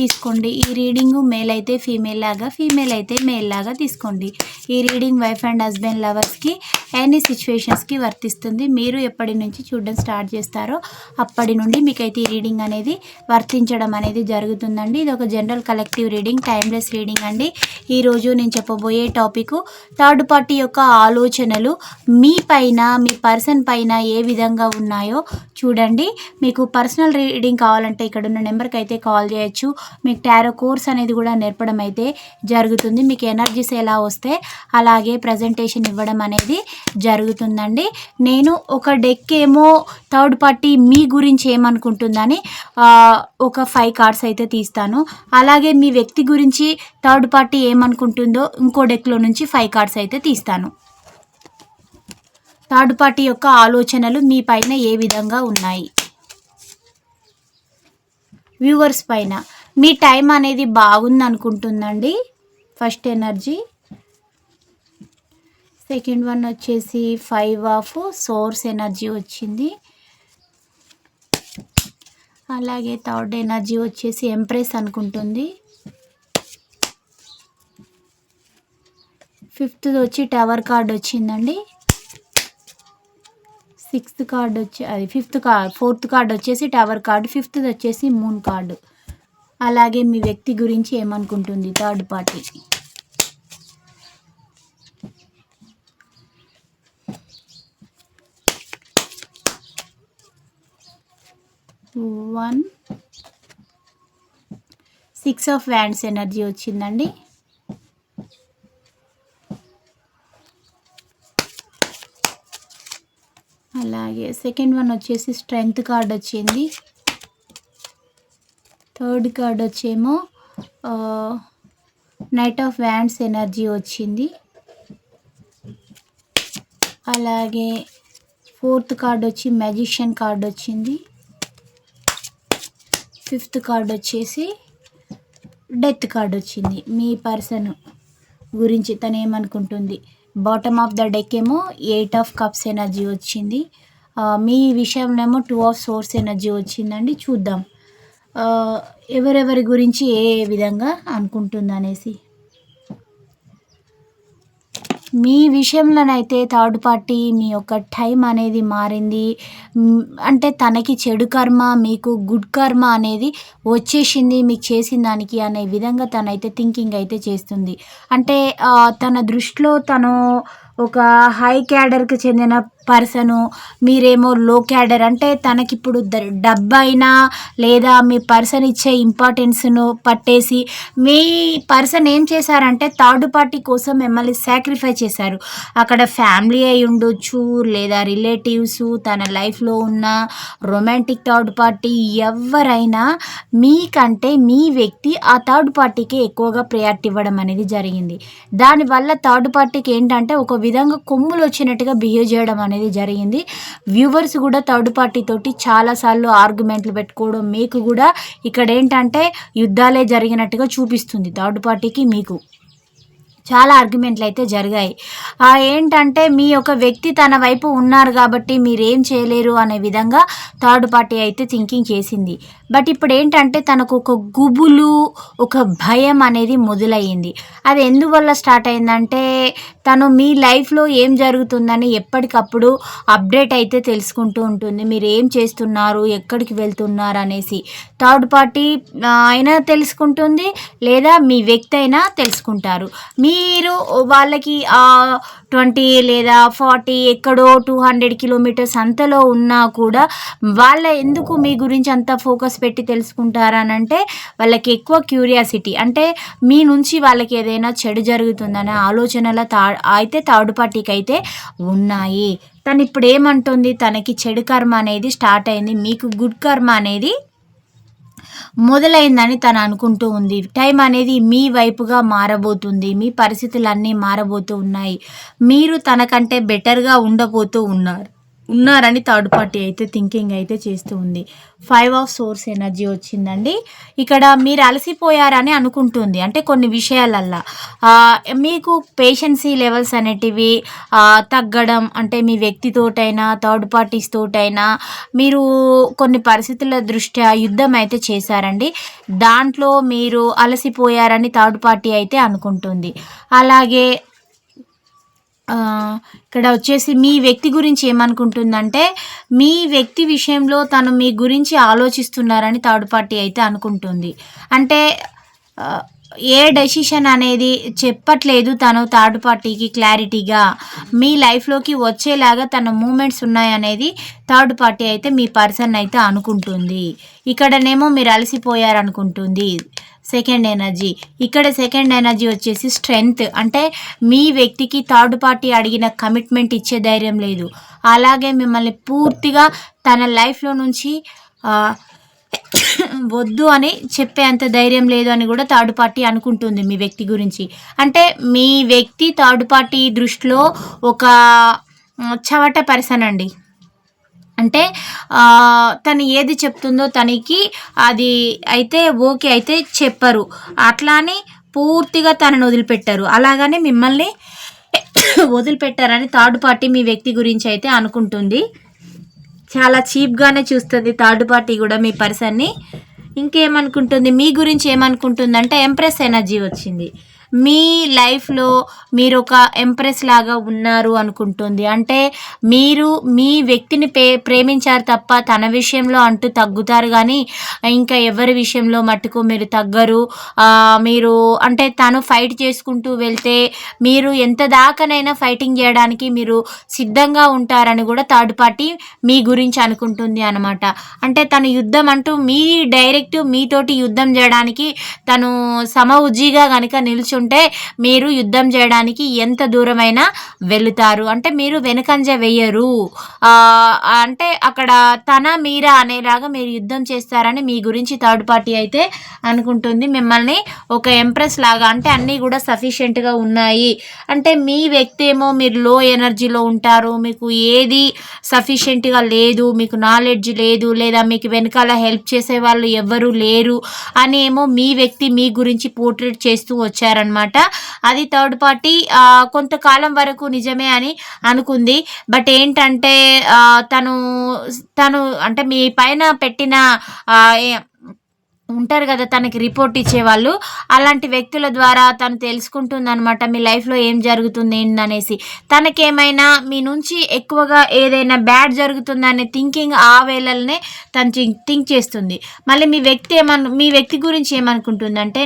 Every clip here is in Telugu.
తీసుకోండి. ఈ రీడింగ్ మేల్ అయితే ఫీమేల్ లాగా ఫీమేల్ అయితే మేల్ లాగా తీసుకోండి. ఈ రీడింగ్ వైఫ్ అండ్ హస్బెండ్ లవర్స్కి ఎనీ సిచ్యువేషన్స్కి వర్తిస్తుంది. మీరు ఎప్పటి నుంచి చూడడం స్టార్ట్ చేస్తారో అప్పటి నుండి మీకైతే ఈ రీడింగ్ అనేది వర్తించడం అనేది జరుగుతుందండి. ఇది ఒక general collective reading timeless reading అండి. ఈరోజు నేను చెప్పబోయే టాపిక్ థర్డ్ పార్టీ యొక్క ఆలోచనలు మీ పైన మీ పర్సన్ పైన ఏ విధంగా ఉన్నాయో చూడండి. మీకు పర్సనల్ రీడింగ్ కావాలంటే ఇక్కడ ఉన్న నెంబర్కి అయితే కాల్ చేయొచ్చు. మీకు టారో కోర్స్ అనేది కూడా నేర్పడం అయితే జరుగుతుంది. మీకు ఎనర్జీస్ ఎలా వస్తే అలాగే ప్రజెంటేషన్ ఇవ్వడం అనేది జరుగుతుందండి. నేను ఒక డెక్ ఏమో థర్డ్ పార్టీ మీ గురించి ఏమనుకుంటుందని ఒక ఫైవ్ కార్డ్స్ అయితే తీస్తాను. అలాగే మీ వ్యక్తి గురించి థర్డ్ పార్టీ ఏమనుకుంటుందో ఇంకో డెక్లో నుంచి ఫైవ్ కార్డ్స్ అయితే తీస్తాను. థర్డ్ పార్టీ యొక్క ఆలోచనలు మీ పైన ఏ విధంగా ఉన్నాయి? వ్యూవర్స్ పైన. మీ టైం అనేది బాగుంది అనుకుంటుందండి ఫస్ట్ ఎనర్జీ సెకండ్ వన్ వచ్చేసి ఫైవ్ ఆఫ్ సోర్స్ ఎనర్జీ వచ్చింది. అలాగే థర్డ్ ఎనర్జీ వచ్చేసి ఎంప్రెస్ అనుకుంటుంది. ఫిఫ్త్ వచ్చి టవర్ కార్డ్ వచ్చిందండి. సిక్స్త్ కార్డ్ వచ్చి అది ఫిఫ్త్ కార్డ్ ఫోర్త్ కార్డ్ వచ్చేసి టవర్ కార్డు ఫిఫ్త్ వచ్చేసి మూన్ కార్డు అలాగే మీ వ్యక్తి గురించి ఏమనుకుంటుంది? Third party. One. Six of wands energy వచ్చిందండి. అలాగే సెకండ్ వన్ వచ్చేసి స్ట్రెంగ్త్ కార్డ్ వచ్చింది. థర్డ్ కార్డ్ వచ్చేమో నైట్ ఆఫ్ వ్యాండ్స్ ఎనర్జీ వచ్చింది. అలాగే ఫోర్త్ కార్డ్ వచ్చి మ్యాజిషియన్ కార్డ్ వచ్చింది. ఫిఫ్త్ కార్డ్ వచ్చేసి డెత్ కార్డ్ వచ్చింది. మీ పర్సన్ గురించి తను ఏమనుకుంటుంది? బాటమ్ ఆఫ్ ద డెక్ ఏమో ఎయిట్ ఆఫ్ కప్స్ ఎనర్జీ వచ్చింది. మీ విషయంలో ఏమో టూ ఆఫ్ సోర్స్ ఎనర్జీ వచ్చిందండి. చూద్దాం. ఎవరెవరి గురించి ఏ ఏ విధంగా అనుకుంటుంది అనేసి మీ విషయంలోనైతే థర్డ్ పార్టీ మీ యొక్క టైం అనేది మారింది. అంటే తనకి చెడు కర్మ మీకు గుడ్ కర్మ అనేది వచ్చేసింది మీకు చేసిన దానికి అనే విధంగా తనైతే థింకింగ్ అయితే చేస్తుంది. అంటే తన దృష్టిలో తను ఒక హై క్యాడర్కి చెందిన పర్సను మీరేమో లో క్యాడర్ అంటే తనకిప్పుడు ద- డబ్బు అయినా లేదా మీ పర్సన్ ఇచ్చే ఇంపార్టెన్స్ను పట్టేసి మీ పర్సన్ ఏం చేశారంటే థర్డ్ పార్టీ కోసం మిమ్మల్ని సాక్రిఫై చేశారు. అక్కడ ఫ్యామిలీ అయి ఉండొచ్చు లేదా రిలేటివ్స్ తన లైఫ్లో ఉన్న రొమాంటిక్ థర్డ్ పార్టీ ఎవరైనా మీకంటే మీ వ్యక్తి ఆ థర్డ్ పార్టీకి ఎక్కువగా ప్రయారిటీ ఇవ్వడం అనేది జరిగింది. దానివల్ల థర్డ్ పార్టీకి ఏంటంటే ఒక విధంగా కొమ్ములు వచ్చినట్టుగా బిహేవ్ చేయడం అనేది జరిగింది. వ్యూవర్స్ కూడా థర్డ్ పార్టీ తోటి చాలాసార్లు ఆర్గ్యుమెంట్లు పెట్టుకోవడం మీకు కూడా ఇక్కడ ఏంటంటే యుద్ధాలే జరిగినట్టుగా చూపిస్తుంది థర్డ్ పార్టీకి మీకు. చాలా ఆర్గ్యుమెంట్లు అయితే జరిగాయి ఏంటంటే మీ యొక్క వ్యక్తి తన వైపు ఉన్నారు కాబట్టి మీరేం చేయలేరు అనే విధంగా థర్డ్ పార్టీ అయితే థింకింగ్ చేసింది. బట్ ఇప్పుడు ఏంటంటే తనకు ఒక గుబులు ఒక భయం అనేది మొదలయ్యింది. అది ఎందువల్ల స్టార్ట్ అయిందంటే తను మీ లైఫ్లో ఏం జరుగుతుందని ఎప్పటికప్పుడు అప్డేట్ అయితే తెలుసుకుంటూ ఉంటుంది. మీరు ఏం చేస్తున్నారు ఎక్కడికి వెళ్తున్నారు అనేసి. థర్డ్ పార్టీ అయినా తెలుసుకుంటుంది లేదా మీ వ్యక్తి అయినా తెలుసుకుంటారు. మీ మీరు వాళ్ళకి ట్వంటీ లేదా ఫార్టీ ఎక్కడో టూ హండ్రెడ్ కిలోమీటర్స్ అంతలో ఉన్నా కూడా వాళ్ళ ఎందుకు మీ గురించి అంత ఫోకస్ పెట్టి తెలుసుకుంటారనంటే వాళ్ళకి ఎక్కువ క్యూరియాసిటీ. అంటే మీ నుంచి వాళ్ళకి ఏదైనా చెడు జరుగుతుందనే ఆలోచనల తా అయితే థర్డ్ పార్టీకి అయితే ఉన్నాయి. తను ఇప్పుడు ఏమంటుంది తనకి చెడు కర్మ అనేది స్టార్ట్ అయింది. మీకు గుడ్ కర్మ అనేది మొదలైందని తను అనుకుంటూ ఉంది. టైం అనేది మీ వైపుగా మారబోతుంది. మీ పరిస్థితులన్నీ మారబోతూ ఉన్నాయి. మీరు తనకంటే బెటర్గా ఉండబోతూ ఉన్నారు. ఉన్నారని థర్డ్ పార్టీ అయితే థింకింగ్ అయితే చేస్తూ ఉంది. ఫైవ్ ఆఫ్ సోర్స్ ఎనర్జీ వచ్చిందండి. ఇక్కడ మీరు అలసిపోయారని అనుకుంటుంది. అంటే కొన్ని విషయాలల్లా. మీకు పేషెన్సీ లెవెల్స్ అనేటివి తగ్గడం అంటే మీ వ్యక్తితోటైనా థర్డ్ పార్టీస్ తోటైనా మీరు కొన్ని పరిస్థితుల దృష్ట్యా యుద్ధం అయితే చేశారండి. దాంట్లో మీరు అలసిపోయారని థర్డ్ పార్టీ అయితే అనుకుంటుంది. అలాగే ఇక్కడ వచ్చేసి మీ వ్యక్తి గురించి ఏమనుకుంటుందంటే మీ వ్యక్తి విషయంలో తను మీ గురించి ఆలోచిస్తున్నారని థర్డ్ పార్టీ అయితే అనుకుంటుంది. అంటే ఏ డెసిషన్ అనేది చెప్పట్లేదు తను థర్డ్ పార్టీకి క్లారిటీగా. మీ లైఫ్లోకి వచ్చేలాగా తన మూమెంట్స్ ఉన్నాయనేది థర్డ్ పార్టీ అయితే మీ పర్సన్ అయితే అనుకుంటుంది. ఇక్కడనేమో మీరు అలసిపోయారనుకుంటుంది. సెకండ్ ఎనర్జీ ఇక్కడ సెకండ్ ఎనర్జీ వచ్చేసి స్ట్రెంగ్త్ అంటే మీ వ్యక్తికి థర్డ్ పార్టీ అడిగిన కమిట్మెంట్ ఇచ్చే ధైర్యం లేదు. అలాగే మిమ్మల్ని పూర్తిగా తన లైఫ్లో నుంచి వద్దు అని చెప్పే అంత ధైర్యం లేదు అని కూడా థర్డ్ పార్టీ అనుకుంటుంది మీ వ్యక్తి గురించి. అంటే మీ వ్యక్తి థర్డ్ పార్టీ దృష్టిలో ఒక చవట పర్సన్ అండి. అంటే తను ఏది చెప్తుందో తనకి అది అయితే ఓకే అయితే చెప్పరు. అట్లా అని పూర్తిగా తనను వదిలిపెట్టారు. అలాగనే మిమ్మల్ని వదిలిపెట్టారని థర్డ్ పార్టీ మీ వ్యక్తి గురించి అయితే అనుకుంటుంది. చాలా చీప్గానే చూస్తుంది థర్డ్ పార్టీ కూడా మీ పర్సన్ని. ఇంకేమనుకుంటుంది? మీ గురించి ఏమనుకుంటుందంటే ఎంప్రెస్ ఎనర్జీ వచ్చింది. మీ లైఫ్లో మీరు ఒక ఎంప్రెస్ లాగా ఉన్నారు అనుకుంటుంది. అంటే మీరు మీ వ్యక్తిని పే ప్రేమించారు తప్ప తన విషయంలో అంటూ తగ్గుతారు కానీ ఇంకా ఎవరి విషయంలో మట్టుకు మీరు తగ్గరు. మీరు అంటే తను ఫైట్ చేసుకుంటూ వెళ్తే మీరు ఎంత దాకానైనా ఫైటింగ్ చేయడానికి మీరు సిద్ధంగా ఉంటారని కూడా థర్డ్ పార్టీ మీ గురించి అనుకుంటుంది అనమాట అంటే తను యుద్ధం అంటూ మీ డైరెక్ట్ మీతోటి యుద్ధం చేయడానికి తను సమ ఉజ్జీగా కనుక నిల్చుంటే మీరు యుద్ధం చేయడానికి ఎంత దూరమైనా వెళుతారు. అంటే మీరు వెనుకంజ వెయ్యరు అంటే అక్కడ తన మీరా అనేలాగా మీరు యుద్ధం చేస్తారని మీ గురించి థర్డ్ పార్టీ అయితే అనుకుంటుంది. మిమ్మల్ని ఒక ఎంప్రెస్ లాగా అంటే అన్నీ కూడా సఫిషియెంట్గా ఉన్నాయి. అంటే మీ వ్యక్తి ఏమో మీరు లో ఎనర్జీలో ఉంటారు. మీకు ఏది సఫిషియెంట్గా లేదు. మీకు నాలెడ్జ్ లేదు. లేదా మీకు వెనకాల హెల్ప్ చేసే వాళ్ళు ఎవ్వరూ లేరు. అని ఏమో మీ వ్యక్తి మీ గురించి పోర్ట్రేట్ చేస్తూ వచ్చారనమాట. అది థర్డ్ పార్టీ కొంతకాలం వరకు నిజమే అని అనుకుంది. బట్ ఏంటంటే ఆ, తను తను అంటే మీ పైన పెట్టిన ఆ, ఉంటారు కదా తనకి రిపోర్ట్ ఇచ్చేవాళ్ళు అలాంటి వ్యక్తుల ద్వారా తను తెలుసుకుంటుంది అనమాట మీ లైఫ్లో ఏం జరుగుతుంది ఏంటనేసి తనకేమైనా మీ నుంచి ఎక్కువగా ఏదైనా బ్యాడ్ జరుగుతుందనే థింకింగ్ ఆ వేళలనే తను థింక్ చేస్తుంది. మళ్ళీ మీ వ్యక్తి ఏమను మీ వ్యక్తి గురించి ఏమనుకుంటుందంటే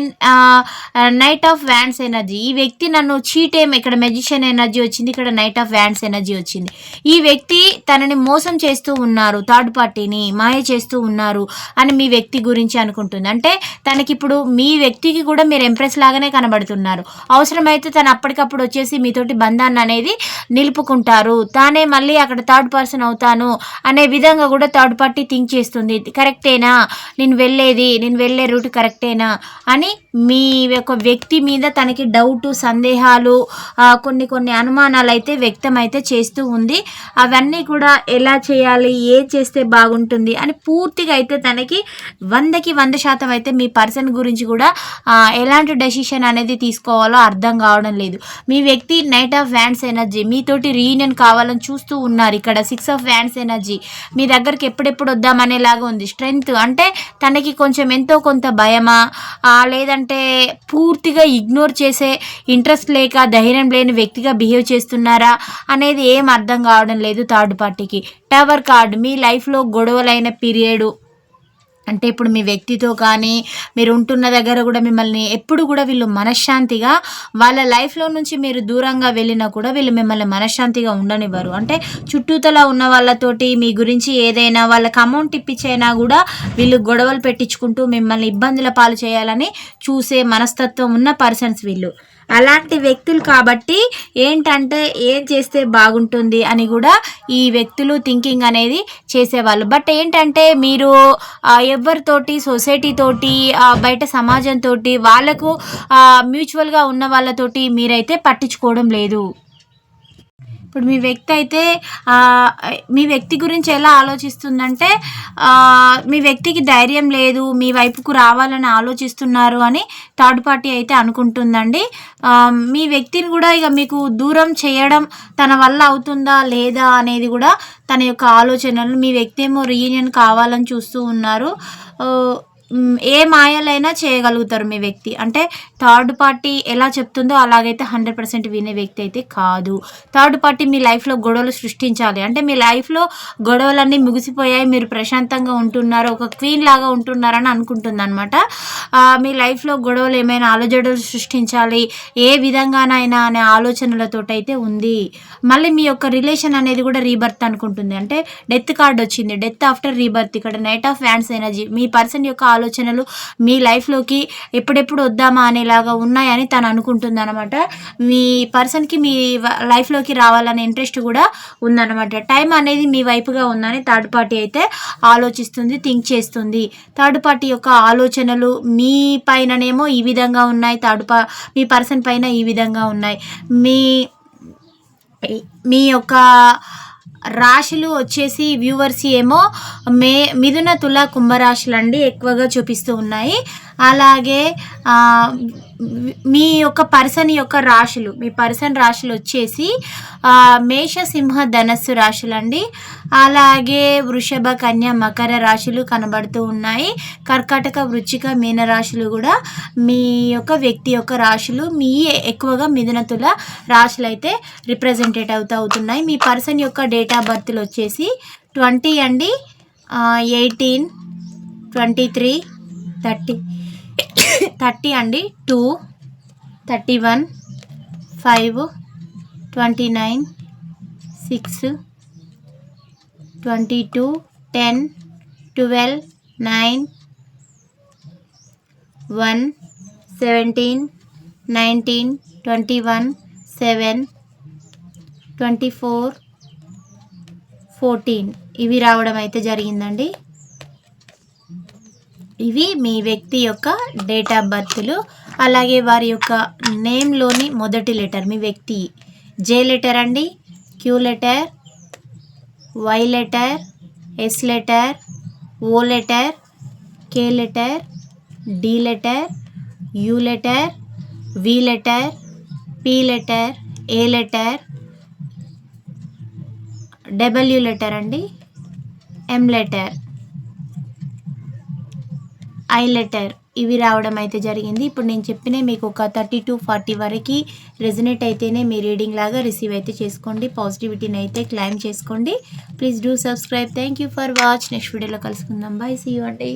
నైట్ ఆఫ్ వ్యాన్స్ ఎనర్జీ ఈ వ్యక్తి నన్ను చీట్ ఏం ఇక్కడ మెజిషియన్ ఎనర్జీ వచ్చింది ఇక్కడ నైట్ ఆఫ్ వ్యాన్స్ ఎనర్జీ వచ్చింది. ఈ వ్యక్తి తనని మోసం చేస్తూ ఉన్నారు థర్డ్ పార్టీని మాయ చేస్తూ ఉన్నారు అని మీ వ్యక్తి గురించి ఉంటుంది. అంటే తనకి ఇప్పుడు మీ వ్యక్తికి కూడా మీరు ఎంప్రెస్ లాగానే కనబడుతున్నారు. అవసరమైతే తను అప్పటికప్పుడు వచ్చేసి మీతోటి బంధాన్ని అనేది నిలుపుకుంటారు. తానే మళ్ళీ అక్కడ థర్డ్ పర్సన్ అవుతాను అనే విధంగా కూడా థర్డ్ పార్టీ థింక్ చేస్తుంది. కరెక్టేనా? నేను వెళ్ళేది నేను వెళ్ళే రూట్ కరెక్టేనా? అని మీ యొక్క వ్యక్తి మీద తనకి డౌట్ సందేహాలు కొన్ని కొన్ని అనుమానాలు అయితే వ్యక్తం అయితే చేస్తూ ఉంది. అవన్నీ కూడా ఎలా చేయాలి ఏ చేస్తే బాగుంటుంది అని పూర్తిగా అయితే తనకి వందకి వంద శాతం అయితే మీ పర్సన్ గురించి కూడా ఎలాంటి డెసిషన్ అనేది తీసుకోవాలో అర్థం కావడం లేదు. మీ వ్యక్తి నైట్ ఆఫ్ వ్యాన్స్ ఎనర్జీ మీతోటి రీయూనియన్ కావాలని చూస్తూ ఉన్నారు ఇక్కడ. సిక్స్ ఆఫ్ వ్యాన్స్ ఎనర్జీ మీ దగ్గరికి ఎప్పుడెప్పుడు వద్దామనేలాగా ఉంది. స్ట్రెంగ్త్ అంటే తనకి కొంచెం ఎంతో కొంత భయమా లేదంటే పూర్తిగా ఇగ్నోర్ చేసే ఇంట్రెస్ట్ లేక ధైర్యం లేని వ్యక్తిగా బిహేవ్ చేస్తున్నారా అనేది ఏం అర్థం కావడం లేదు థర్డ్ పార్టీకి. టవర్ కార్డ్ మీ లైఫ్లో గొడవలైన పీరియడ్ అంటే ఇప్పుడు మీ వ్యక్తితో కానీ మీరు ఉంటున్న దగ్గర కూడా మిమ్మల్ని ఎప్పుడు కూడా వీళ్ళు మనశ్శాంతిగా వాళ్ళ లైఫ్లో నుంచి మీరు దూరంగా వెళ్ళినా కూడా వీళ్ళు మిమ్మల్ని మనశ్శాంతిగా ఉండనివ్వరు. అంటే చుట్టూతల ఉన్న వాళ్ళతోటి మీ గురించి ఏదైనా వాళ్ళకి అమౌంట్ ఇప్పించైనా కూడా వీళ్ళు గొడవలు పెట్టించుకుంటూ మిమ్మల్ని ఇబ్బందుల పాలు చేయాలని చూసే మనస్తత్వం ఉన్న పర్సన్స్ వీళ్ళు. అలాంటి వ్యక్తులు కాబట్టి ఏంటంటే ఏం చేస్తే బాగుంటుంది అని కూడా ఈ వ్యక్తులు థింకింగ్ అనేది చేసేవాళ్ళు. బట్ ఏంటంటే మీరు ఎవరితోటి సొసైటీ తోటి బయట సమాజంతో వాళ్ళకు మ్యూచువల్గా ఉన్న వాళ్ళతోటి మీరైతే పట్టించుకోవడం లేదు. ఇప్పుడు మీ వ్యక్తి అయితే మీ వ్యక్తి గురించి ఎలా ఆలోచిస్తుందంటే మీ వ్యక్తికి ధైర్యం లేదు మీ వైపుకు రావాలని ఆలోచిస్తున్నారు అని థర్డ్ పార్టీ అయితే అనుకుంటుందండి. మీ వ్యక్తిని కూడా ఇక మీకు దూరం చేయడం తన వల్ల అవుతుందా లేదా అనేది కూడా తన యొక్క ఆలోచనలు మీ వ్యక్తి ఏమో రీయూనియన్ కావాలని చూస్తూ ఉన్నారు. ఏ మాయలైనా చేయగలుగుతారు మీ వ్యక్తి. అంటే థర్డ్ పార్టీ ఎలా చెప్తుందో అలాగైతే హండ్రెడ్ పర్సెంట్ వినే వ్యక్తి అయితే కాదు. థర్డ్ పార్టీ మీ లైఫ్లో గొడవలు సృష్టించాలి. అంటే మీ లైఫ్లో గొడవలన్నీ ముగిసిపోయాయి మీరు ప్రశాంతంగా ఉంటున్నారు ఒక క్వీన్ లాగా ఉంటున్నారని అనుకుంటుంది అనమాట మీ లైఫ్లో గొడవలు ఏమైనా అలజడలు సృష్టించాలి ఏ విధంగానైనా అనే ఆలోచనలతో అయితే ఉంది. మళ్ళీ మీ యొక్క రిలేషన్ అనేది కూడా రీబర్త్ అనుకుంటుంది. అంటే డెత్ కార్డ్ వచ్చింది డెత్ ఆఫ్టర్ రీబర్త్. ఇక్కడ నైట్ ఆఫ్ ఫ్యాన్స్ ఎనర్జీ మీ పర్సన్ యొక్క ఆలోచనలు మీ లైఫ్లోకి ఎప్పుడెప్పుడు వద్దామా అనేలాగా ఉన్నాయని తను అనుకుంటుంది అనమాట మీ పర్సన్కి మీ లైఫ్లోకి రావాలనే ఇంట్రెస్ట్ కూడా ఉందన్నమాట. టైం అనేది మీ వైపుగా ఉందని థర్డ్ పార్టీ అయితే ఆలోచిస్తుంది థింక్ చేస్తుంది. థర్డ్ పార్టీ యొక్క ఆలోచనలు మీ పైననేమో ఈ విధంగా ఉన్నాయి థర్డ్ పా మీ పర్సన్ పైన ఈ విధంగా ఉన్నాయి. మీ మీ యొక్క రాశులు వచ్చేసి వ్యూవర్స్ ఏమో మే మిథున తుల కుంభరాశులు అండి ఎక్కువగా చూపిస్తూ ఉన్నాయి. అలాగే మీ యొక్క పర్సన్ యొక్క రాశులు మీ పర్సన్ రాశులు వచ్చేసి మేషసింహ మేష సింహ ధనస్సు రాశులు అండి అలాగే వృషభ కన్య మకర రాశులు కనబడుతూ ఉన్నాయి. కర్కాటక వృచ్చిక మీన రాశులు కూడా మీ యొక్క వ్యక్తి యొక్క రాశులు మీ ఎక్కువగా మిథున తుల రాశులు అయితే రిప్రజెంటేట్ అవుతూ అవుతున్నాయి. మీ పర్సన్ యొక్క డేట్ ఆఫ్ బర్త్లు వచ్చేసి ట్వంటీ అండి. Eighteen twenty three thirty. Thirty అండి. Two thirty one five twenty nine six twenty two ten twelve nine one seventeen nineteen twenty one seven twenty four fourteen. ఇవి రావడం అయితే జరిగిందండి. ఇవి మీ వ్యక్తి యొక్క డేట్ ఆఫ్ బర్త్లు అలాగే వారి యొక్క నేమ్లోని మొదటి లెటర్ మీ వ్యక్తి. జే లెటర్ అండి Q letter Y letter S letter O letter K letter D letter U letter V letter P letter A letter W letter అండి ఎం లెటర్. I letter. ఇవి రావడం అయితే జరిగింది. ఇప్పుడు నేను చెప్పిన మీకు ఒక థర్టీ టు ఫార్టీ వరకు రెజినేట్ అయితేనే మీ రీడింగ్ లాగా రిసీవ్ అయితే చేసుకోండి. పాజిటివిటీని అయితే క్లైమ్ చేసుకోండి. Please do subscribe. Thank you for watch. Next వీడియోలో కలుసుకుందాం. బాయ్ సీ యూ అండి.